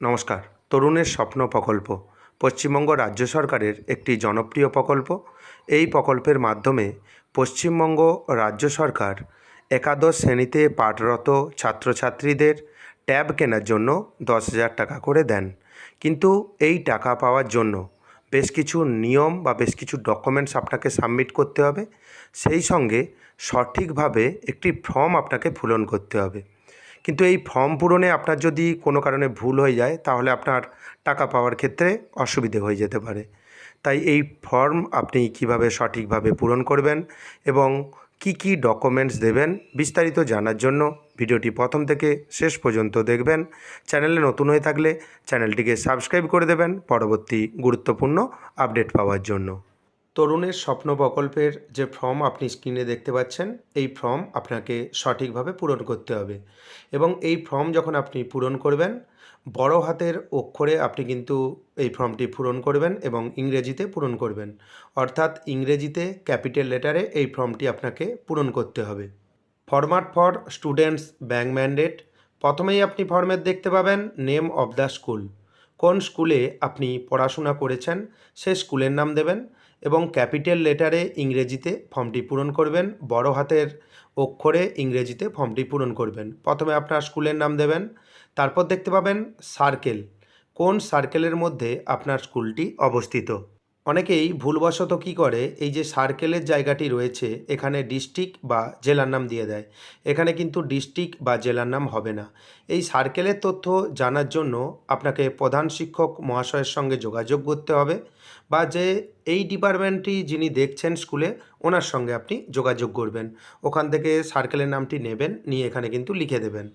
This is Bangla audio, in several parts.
নমস্কার। তরুণের স্বপ্ন প্রকল্প, পশ্চিমবঙ্গ রাজ্য সরকারের একটি জনপ্রিয় প্রকল্প। এই প্রকল্পের মাধ্যমে পশ্চিমবঙ্গ রাজ্য সরকার একাদশ শ্রেণীতে পাঠরত ছাত্রছাত্রীদের ট্যাব কেনার জন্য দশ হাজার টাকা করে দেন। কিন্তু এই টাকা পাওয়ার জন্য বেশ কিছু নিয়ম বা বেশ কিছু ডকুমেন্টস আপনাকে সাবমিট করতে হবে। সেই সঙ্গে সঠিকভাবে একটি ফর্ম আপনাকে পূরণ করতে হবে। কিন্তু এই ফর্ম পূরণে আপনার যদি কোনো কারণে ভুল হয়ে যায়, তাহলে আপনার টাকা পাওয়ার ক্ষেত্রে অসুবিধে হয়ে যেতে পারে। তাই এই ফর্ম আপনি কীভাবে সঠিকভাবে পূরণ করবেন এবং কি কি ডকুমেন্টস দেবেন বিস্তারিত জানার জন্য ভিডিওটি প্রথম থেকে শেষ পর্যন্ত দেখবেন। চ্যানেলে নতুন হয়ে থাকলে চ্যানেলটিকে সাবস্ক্রাইব করে দেবেন। পরবর্তী গুরুত্বপূর্ণ আপডেট পাওয়ার জন্য। তরুণের স্বপ্ন প্রকল্পের যে ফর্ম আপনি স্ক্রিনে দেখতে পাচ্ছেন, এই ফর্ম আপনাকে সঠিকভাবে পূরণ করতে হবে। এবং এই ফর্ম যখন আপনি পূরণ করবেন, বড় হাতের অক্ষরে আপনি কিন্তু এই ফর্মটি পূরণ করবেন এবং ইংরেজিতে পূরণ করবেন। অর্থাৎ ইংরেজিতে ক্যাপিটাল লেটারে এই ফর্মটি আপনাকে পূরণ করতে হবে। Format for students bank mandate. প্রথমেই আপনি ফর্মের দেখতে পাবেন, নেম অফ দ্য স্কুল। কোন স্কুলে আপনি পড়াশোনা করেছেন সে স্কুলের নাম দেবেন। এবং ক্যাপিটাল লেটারে ইংরেজিতে ফর্মটি পূরণ করবেন, বড় হাতের অক্ষরে ইংরেজিতে ফর্মটি পূরণ করবেন। প্রথমে আপনার স্কুলের নাম দেবেন, তারপর দেখতে পাবেন সার্কেল। কোন সার্কেলের মধ্যে আপনার স্কুলটি অবস্থিত? অনেকেই ভুলবশত কী করে, এই যে সার্কেলের জায়গাটি রয়েছে, এখানে ডিস্ট্রিক্ট বা জেলার নাম দিয়ে দেয়। এখানে কিন্তু ডিস্ট্রিক্ট বা জেলার নাম হবে না। এই সার্কেলের তথ্য জানার জন্য আপনাকে প্রধান শিক্ষক মহাশয়ের সঙ্গে যোগাযোগ করতে হবে বা যে এই ডিপার্টমেন্টটি যিনি দেখছেন স্কুলে, ওনার সঙ্গে আপনি যোগাযোগ করবেন। ওখান থেকে সার্কেলের নামটি নেবেন, নিয়ে এখানে কিন্তু লিখে দেবেন।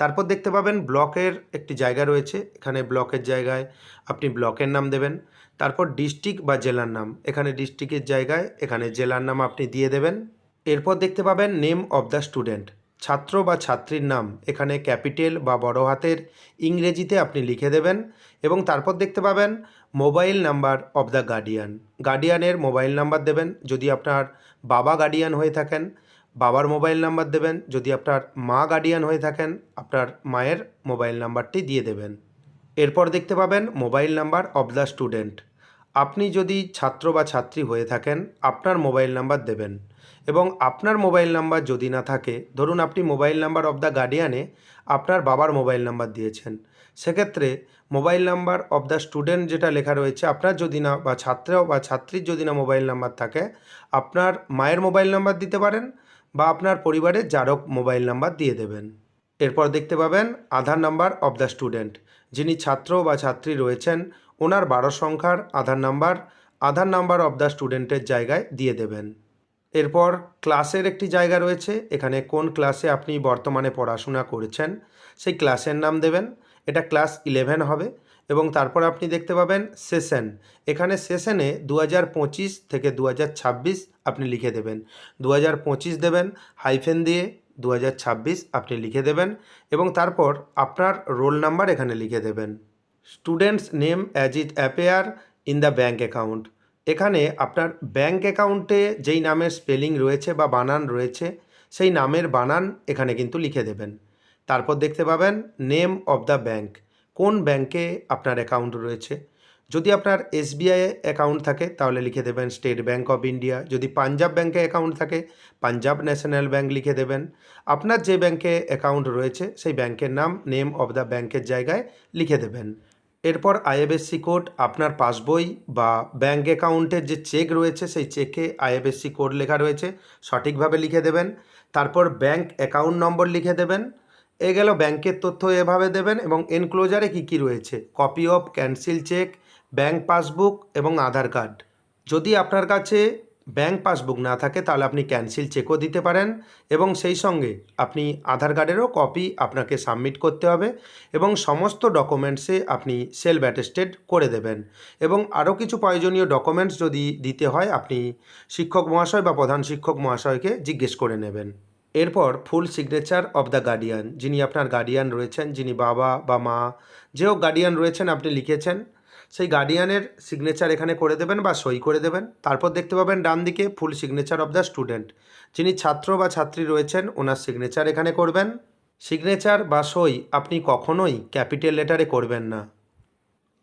তারপর দেখতে পাবেন ব্লকের একটি জায়গা রয়েছে। এখানে ব্লকের জায়গায় আপনি ব্লকের নাম দেবেন, তারপর ডিস্ট্রিক্ট বা জেলার নাম। এখানে ডিস্ট্রিক্টের জায়গায় এখানে জেলার নাম আপনি দিয়ে দেবেন। এরপর দেখতে পাবেন নেম অফ দ্য স্টুডেন্ট। ছাত্র বা ছাত্রীর নাম। এখানে ক্যাপিটেল বা বড় হাতের ইংরেজিতে আপনি লিখে দেবেন এবং তারপর দেখতে পাবেন mobile number of the guardian. গার্ডিয়ানের mobile number দেবেন। যদি আপনার বাবা গার্ডিয়ান হয়ে থাকেন বাবার মোবাইল নাম্বার দেবেন, যদি আপনার মা গার্ডিয়ান হয়ে থাকেন, আপনার মায়ের মোবাইল নাম্বারটি দিয়ে দেবেন। এরপর দেখতে পাবেন mobile number of the student আপনি যদি ছাত্র বা ছাত্রী হয়ে থাকেন, আপনার মোবাইল নাম্বার দেবেন এবং আপনার মোবাইল নাম্বার যদি না থাকে, ধরুন আপনি মোবাইল নাম্বার অফ দ্য গার্ডিয়ানে আপনার বাবার মোবাইল নাম্বার দিয়েছেন। সেক্ষেত্রে mobile number of the student যেটা লেখা রয়েছে, আপনার যদি না বা ছাত্র বা ছাত্রীর যদি না মোবাইল নাম্বার থাকে, আপনার মায়ের মোবাইল নাম্বার দিতে পারেন বা আপনার পরিবারের যারও মোবাইল নাম্বার দিয়ে দেবেন। এরপর দেখতে পাবেন Aadhaar number of the student যিনি ছাত্র বা ছাত্রী রয়েছেন, ওনার বারো সংখ্যার Aadhaar number Aadhaar number of the স্টুডেন্টের জায়গায় দিয়ে দেবেন। এরপর ক্লাসের একটি জায়গা রয়েছে, এখানে কোন ক্লাসে আপনি বর্তমানে পড়াশোনা করেছেন, সেই ক্লাসের নাম দেবেন। এটা ক্লাস ইলেভেন হবে এবং তারপর আপনি দেখতে পাবেন সেশন। এখানে সেশনে দু থেকে দু আপনি লিখে দেবেন। দু দেবেন, হাইফেন দিয়ে দু আপনি লিখে দেবেন এবং তারপর আপনার রোল নাম্বার এখানে লিখে দেবেন। Student's name as it appear in the bank account. এখানে আপনার ব্যাঙ্ক অ্যাকাউন্টে যেই নামের স্পেলিং রয়েছে বা বানান রয়েছে, সেই নামের বানান এখানে কিন্তু লিখে দেবেন। তারপর দেখতে পাবেন নেম অফ দ্য ব্যাঙ্ক। কোন ব্যাঙ্কে আপনার অ্যাকাউন্ট রয়েছে? যদি আপনার এসবিআই অ্যাকাউন্ট থাকে, তাহলে লিখে দেবেন স্টেট ব্যাঙ্ক অফ ইন্ডিয়া। যদি পাঞ্জাব ব্যাঙ্কে অ্যাকাউন্ট থাকে, পাঞ্জাব ন্যাশনাল ব্যাঙ্ক লিখে দেবেন। আপনার যে ব্যাঙ্কে অ্যাকাউন্ট রয়েছে, সেই ব্যাঙ্কের নাম, নেম অফ দ্য ব্যাঙ্কের জায়গায় লিখে দেবেন। এরপর আইএফএসসি কোড, আপনার পাসবই বা ব্যাঙ্ক অ্যাকাউন্টের যে চেক রয়েছে, সেই চেকে আইএফএসসি কোড লেখা রয়েছে, সঠিকভাবে লিখে দেবেন। তারপর ব্যাঙ্ক অ্যাকাউন্ট নম্বর লিখে দেবেন। এ গেল ব্যাংকের তথ্য এভাবে দেবেন এবং এনক্লোজারে কী কী রয়েছে? Copy of cancel cheque bank passbook এবং আধার কার্ড যদি আপনার কাছে ব্যাঙ্ক পাসবুক না থাকে, তাহলে আপনি ক্যান্সেল চেকও দিতে পারেন এবং সেই সঙ্গে আপনি আধার কার্ডেরও কপি আপনাকে সাবমিট করতে হবে এবং সমস্ত ডকুমেন্টসে আপনি সেলফ অ্যাটেস্টেড করে দেবেন এবং আরও কিছু প্রয়োজনীয় ডকুমেন্টস যদি দিতে হয়, আপনি শিক্ষক মহাশয় বা প্রধান শিক্ষক মহাশয়কে জিজ্ঞেস করে নেবেন। এরপর full signature of the guardian, যিনি আপনার গার্ডিয়ান রয়েছেন, যিনি বাবা বা মা যেও গার্ডিয়ান রয়েছেন, আপনি লিখেছেন, সেই গার্ডিয়ানের সিগনেচার এখানে করে দেবেন বা সই করে দেবেন। তারপর দেখতে পাবেন ডান দিকে full signature of the student, যিনি ছাত্র বা ছাত্রী রয়েছেন, ওনার সিগনেচার এখানে করবেন। সিগনেচার বা সই আপনি কখনোই ক্যাপিটাল লেটারে করবেন না।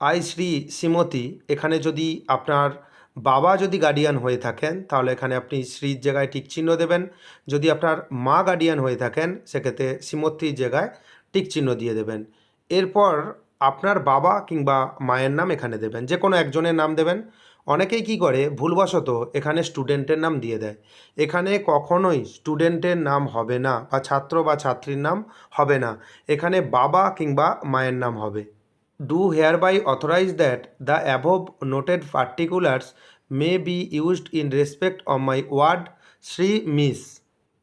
আই শ্রী শ্রীমতী, এখানে যদি আপনার বাবা যদি গার্ডিয়ান হয়ে থাকেন, তাহলে এখানে আপনি শ্রীর জায়গায় টিক চিহ্ন দেবেন। যদি আপনার মা গার্ডিয়ান হয়ে থাকেন, সেক্ষেত্রে শ্রীমতীর জায়গায় টিক চিহ্ন দিয়ে দেবেন। এরপর আপনার বাবা কিংবা মায়ের নাম এখানে দেবেন। যে কোনো একজনের নাম দেবেন। অনেকেই কি করে? ভুলবশত এখানে স্টুডেন্টের নাম দিয়ে দেয়। এখানে কখনোই স্টুডেন্টের নাম হবে না বা ছাত্র বা ছাত্রীর নাম হবে না। এখানে বাবা কিংবা মায়ের নাম হবে। Do hereby authorize that the above noted particulars may be used in respect of my ward Shri miss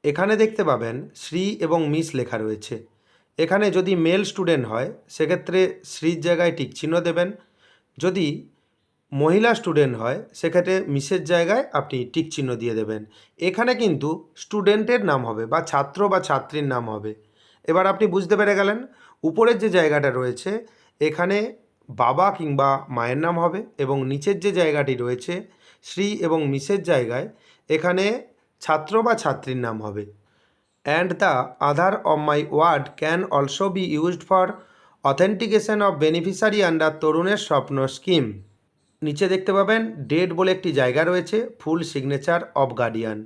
এখানে দেখতে পাবেন শ্রী এবং মিস লেখা রয়েছে। এখানে যদি মেল স্টুডেন্ট হয়, সেক্ষেত্রে শ্রীর জায়গায় টিক চিহ্ন দেবেন। যদি মহিলা স্টুডেন্ট হয়, সেক্ষেত্রে মিসের জায়গায় আপনি টিক চিহ্ন দিয়ে দেবেন। এখানে কিন্তু স্টুডেন্টের নাম হবে বা ছাত্র বা ছাত্রীর নাম হবে। এবার আপনি বুঝতে পেরে গেলেন, উপরের যে জায়গাটা রয়েছে এখানে বাবা কিংবা মায়ের নাম হবে এবং নিচের যে জায়গাটি রয়েছে, শ্রী এবং মিসের জায়গায়, এখানে ছাত্র বা ছাত্রীর নাম হবে। And the Aadhaar of my ward can also be used for authentication of beneficiary under তরুণের স্বপ্ন স্কিম নিচে দেখতে পাবেন ডেট বলে একটি জায়গা রয়েছে ফুল সিগনেচার অফ গার্ডিয়ান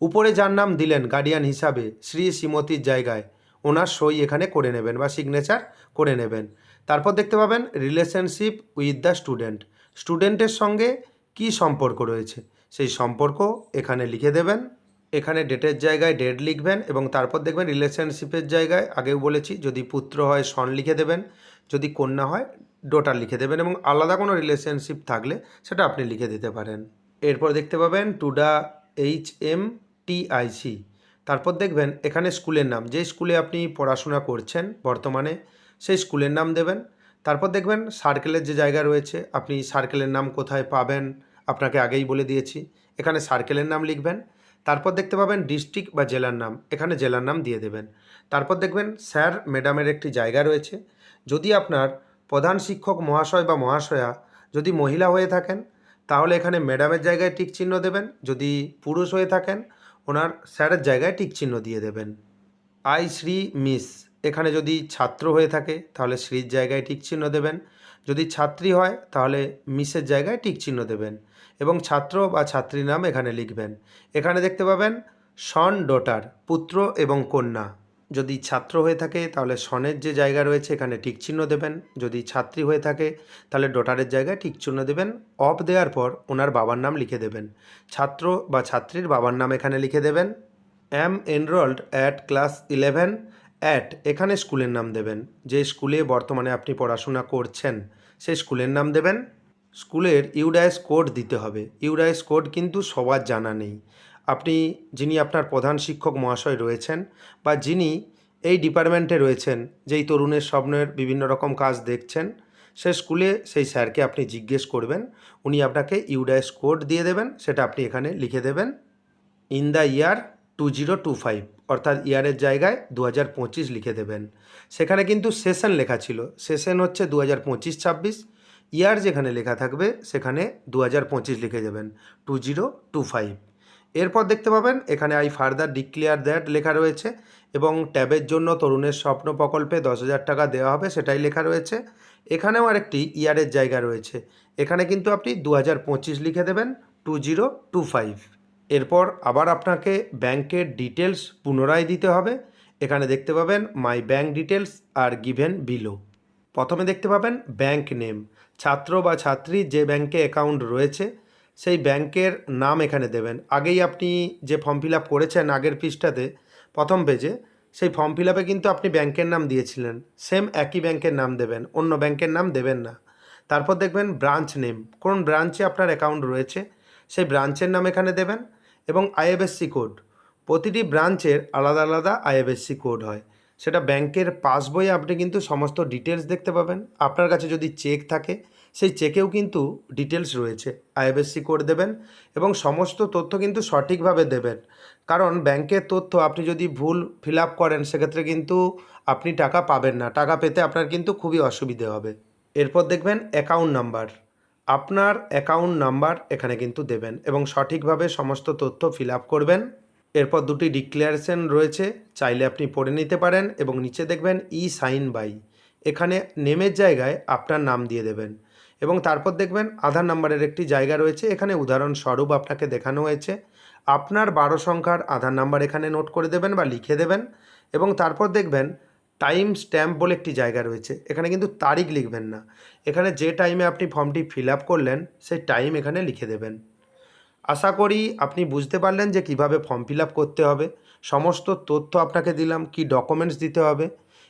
উপরে যার নাম দিলেন গার্ডিয়ান হিসাবে, শ্রী শ্রীমতীর জায়গায়, ওনার সই এখানে করে নেবেন বা সিগনেচার করে নেবেন। তারপর দেখতে পাবেন রিলেশনশিপ উইথ দ্য স্টুডেন্ট স্টুডেন্টের সঙ্গে কি সম্পর্ক রয়েছে? সেই সম্পর্ক এখানে লিখে দেবেন। এখানে ডেটের জায়গায় ডেট লিখবেন এবং তারপর দেখবেন রিলেশনশিপের জায়গায় আগেও বলেছি, যদি পুত্র হয় সন লিখে দেবেন, যদি কন্যা হয় ডোটার লিখে দেবেন এবং আলাদা কোনো রিলেশনশিপ থাকলে সেটা আপনি লিখে দিতে পারেন। এরপর দেখতে পাবেন টুডা এইচ এম টিআইসি তারপর দেখবেন এখানে স্কুলের নাম। যে স্কুলে আপনি পড়াশোনা করছেন বর্তমানে সেই স্কুলের নাম দেবেন। তারপর দেখবেন সার্কেলের যে জায়গা রয়েছে, আপনি সার্কেলের নাম কোথায় পাবেন, আপনাকে আগেই বলে দিয়েছি। এখানে সার্কেলের নাম লিখবেন, তারপর দেখতে পাবেন ডিস্ট্রিক্ট বা জেলার নাম, এখানে জেলার নাম দিয়ে দেবেন। তারপর দেখবেন স্যার, ম্যাডামের একটি জায়গা রয়েছে। যদি আপনার প্রধান শিক্ষক মহাশয় বা মহাশয়া যদি মহিলা হয়ে থাকেন, তাহলে এখানে ম্যাডামের জায়গায় টিক চিহ্ন দেবেন। যদি পুরুষ হয়ে থাকেন, ওনার স্যারের জায়গায় টিক চিহ্ন দিয়ে দেবেন। আই শ্রী মিস এখানে যদি ছাত্র হয়ে থাকে, তাহলে শ্রীর জায়গায় টিক চিহ্ন দেবেন। যদি ছাত্রী হয়, তাহলে মিসের জায়গায় টিক চিহ্ন দেবেন এবং ছাত্র বা ছাত্রীর নাম এখানে লিখবেন। এখানে দেখতে পাবেন, সন ডটার, পুত্র এবং কন্যা। যদি ছাত্র হয়ে থাকে, তাহলে সনের যে জায়গা রয়েছে, এখানে টিক চিহ্ন দেবেন। যদি ছাত্রী হয়ে থাকে, তাহলে ডটারের জায়গায় টিক চিহ্ন দেবেন। অফ দেওয়ার পর, ওনার বাবার নাম লিখে দেবেন। ছাত্র বা ছাত্রীর বাবার নাম এখানে লিখে দেবেন। Am enrolled at class eleven. At এখানে স্কুলের নাম দেবেন। যে স্কুলে বর্তমানে আপনি পড়াশোনা করছেন, সেই স্কুলের নাম দেবেন। স্কুলের ইউডাইস কোড দিতে হবে। ইউডাইস কোড কিন্তু সবার জানা নেই। আপনি, যিনি আপনার প্রধান শিক্ষক মহাশয় রয়েছেন বা যিনি এই ডিপার্টমেন্টে রয়েছেন, যেই তরুণের স্বপ্নের বিভিন্ন রকম কাজ দেখছেন, সে স্কুলে সেই স্যারকে আপনি জিজ্ঞেস করবেন, উনি আপনাকে ইউডাইস কোড দিয়ে দেবেন, সেটা আপনি এখানে লিখে দেবেন। In the year two zero two five, অর্থাৎ ইয়ারের জায়গায় দু হাজার পঁচিশ লিখে দেবেন। সেখানে কিন্তু সেশন লেখা ছিল। সেশন হচ্ছে দু হাজার পঁচিশ ছাব্বিশ। ইয়ার যেখানে লেখা থাকবে, সেখানে দু হাজার পঁচিশ লিখে দেবেন, টু জিরো টু ফাইভ। এরপর দেখতে পাবেন, এখানে আই ফার্দার ডিক্লেয়ার দ্যাট লেখা রয়েছে এবং ট্যাবের জন্য তরুণের স্বপ্ন প্রকল্পে দশ হাজার টাকা দেওয়া হবে, সেটাই লেখা রয়েছে। এখানেও আরেকটি ইয়ারের জায়গা রয়েছে। এখানে কিন্তু আপনি দু হাজার পঁচিশ লিখে দেবেন, টু জিরো টু ফাইভ। এরপর আবার আপনাকে ব্যাংকের ডিটেলস পুনরায় দিতে হবে। এখানে দেখতে পাবেন my bank details are given below. প্রথমে দেখতে পাবেন ব্যাংক নেম। ছাত্র বা ছাত্রী যে ব্যাংকে অ্যাকাউন্ট রয়েছে, সেই ব্যাংকের নাম এখানে দেবেন। আগেই আপনি যে ফর্ম ফিল আপ করেছেন আগের পৃষ্ঠাতে, প্রথম পেজে, সেই ফর্ম ফিল আপে কিন্তু আপনি ব্যাংকের নাম দিয়েছিলেন। সেম একই ব্যাংকের নাম দেবেন, অন্য ব্যাংকের নাম দেবেন না। তারপর দেখবেন ব্রাঞ্চ নেম। কোন ব্রাঞ্চে আপনার অ্যাকাউন্ট রয়েছে সেই ব্রাঞ্চের নাম এখানে দেবেন এবং আইএফএসসি কোড। প্রতিটি ব্রাঞ্চের আলাদা আলাদা আইএফএসসি কোড হয়। সেটা ব্যাংকের পাসবইয়ে আপনি কিন্তু সমস্ত ডিটেলস দেখতে পাবেন। আপনার কাছে যদি চেক থাকে, সেই চেকেও কিন্তু ডিটেলস রয়েছে। আইএফএসসি কোড দেবেন এবং সমস্ত তথ্য কিন্তু সঠিকভাবে দেবেন। কারণ ব্যাংকের তথ্য আপনি যদি ভুল ফিল আপ করেন, সেক্ষেত্রে কিন্তু আপনি টাকা পাবেন না। টাকা পেতে আপনার কিন্তু খুবই অসুবিধে হবে। এরপর দেখবেন অ্যাকাউন্ট নাম্বার। আপনার অ্যাকাউন্ট নাম্বার এখানে কিন্তু দেবেন এবং সঠিকভাবে সমস্ত তথ্য ফিল করবেন। এরপর দুটি ডিক্লারেশন রয়েছে, চাইলে আপনি পড়ে নিতে পারেন এবং নিচে দেখবেন ই সাইন বাই এখানে নেমের জায়গায় আপনার নাম দিয়ে দেবেন এবং তারপর দেখবেন আধার নাম্বারের একটি জায়গা রয়েছে, এখানে উদাহরণস্বরূপ আপনাকে দেখানো হয়েছে। আপনার বারো সংখ্যার আধার নাম্বার এখানে নোট করে দেবেন বা লিখে দেবেন এবং তারপর দেখবেন টাইম স্ট্যাম্প বলে একটি জায়গা রয়েছে। এখানে কিন্তু তারিখ লিখবেন না। এখানে যে টাইমে আপনি ফর্মটি ফিল আপ করলেন, সেই টাইম এখানে লিখে দেবেন। আশা করি আপনি বুঝতে পারলেন যে কীভাবে ফর্ম ফিল করতে হবে। সমস্ত তথ্য আপনাকে দিলাম, কি ডকুমেন্টস দিতে হবে।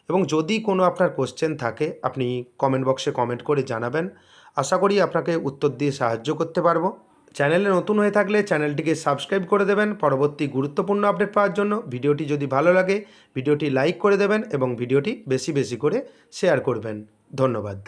এবং যদি কোনো আপনার কোশ্চেন থাকে, আপনি কমেন্ট বক্সে কমেন্ট করে জানাবেন। আশা করি আপনাকে উত্তর দিয়ে সাহায্য করতে পারব। চ্যানেলে নতুন হয়ে থাকলে চ্যানেলটিকে সাবস্ক্রাইব করে দেবেন। পরবর্তী গুরুত্বপূর্ণ আপডেট পাওয়ার জন্য ভিডিওটি যদি ভালো লাগে, ভিডিওটি লাইক করে দেবেন এবং ভিডিওটি বেশি বেশি করে শেয়ার করবেন। ধন্যবাদ।